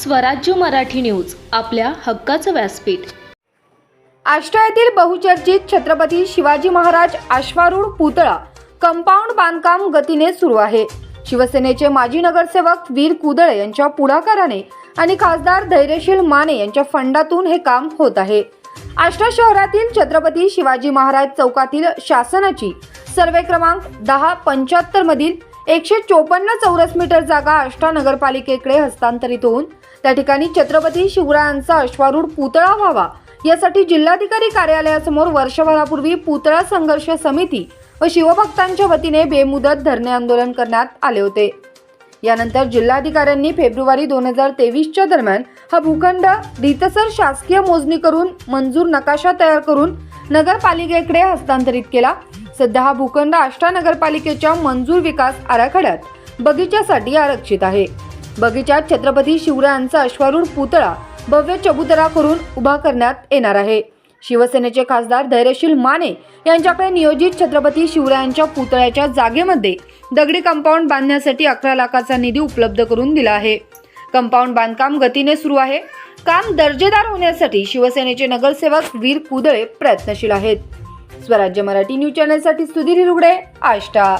स्वराज्य मराठी न्यूज आपल्या हक्काचं व्यासपीठ. आष्टा येथील बहुचर्चित छत्रपती शिवाजी महाराज अश्वारूढ पुतळा कंपाऊंड बांधकाम गतीने सुरू आहे. शिवसेनेचे माजी नगरसेवक वीर कुदळे यांच्या पुढाकाराने आणि खासदार धैर्यशील माने यांच्या फंडातून हे काम होत आहे. आष्टा शहरातील छत्रपती शिवाजी महाराज चौकातील शासनाची सर्वे क्रमांक दहा पंच्याहत्तर मधील एकशे चोपन्न चौरस मीटर जागा आष्टा नगरपालिकेकडे हस्तांतरित होऊन त्या ठिकाणी छत्रपती शिवरायांचा अश्वारूढ पुतळा व्हावा. यासाठी जिल्हाधिकारी कार्यालयासमोर वर्षभरापूर्वी पुतळा संघर्ष समिती व शिवभक्तांच्या वतीने बेमुदत धरणे आंदोलन करण्यात आले होते. यानंतर जिल्हाधिकाऱ्यांनी फेब्रुवारी दोन हजार तेवीसच्या दरम्यान हा भूखंड रितसर शासकीय मोजणी करून मंजूर नकाशा तयार करून नगरपालिकेकडे हस्तांतरित केला. सध्या हा भूखंड आष्टा नगरपालिकेच्या मंजूर विकास आराखड्यात बगीच्यासाठी आरक्षित आहे. बगीचात छत्रपती शिवरायांचा अश्वारूढ पुतळा भव्य चबुतरा करून उभा करण्यात येणार आहे. शिवसेनेचे खासदार धैर्यशील माने यांच्याकडे नियोजित छत्रपती शिवरायांच्या पुतळ्याच्या जागेमध्ये दगडी कंपाऊंड बांधण्यासाठी अकरा लाखाचा निधी उपलब्ध करून दिला आहे. कंपाऊंड बांधकाम गतीने सुरू आहे. काम दर्जेदार होण्यासाठी शिवसेनेचे नगरसेवक वीर कुदळे प्रयत्नशील आहेत. स्वराज्य मराठी न्यूज चॅनलसाठी सुधीर रुगडे आष्टा.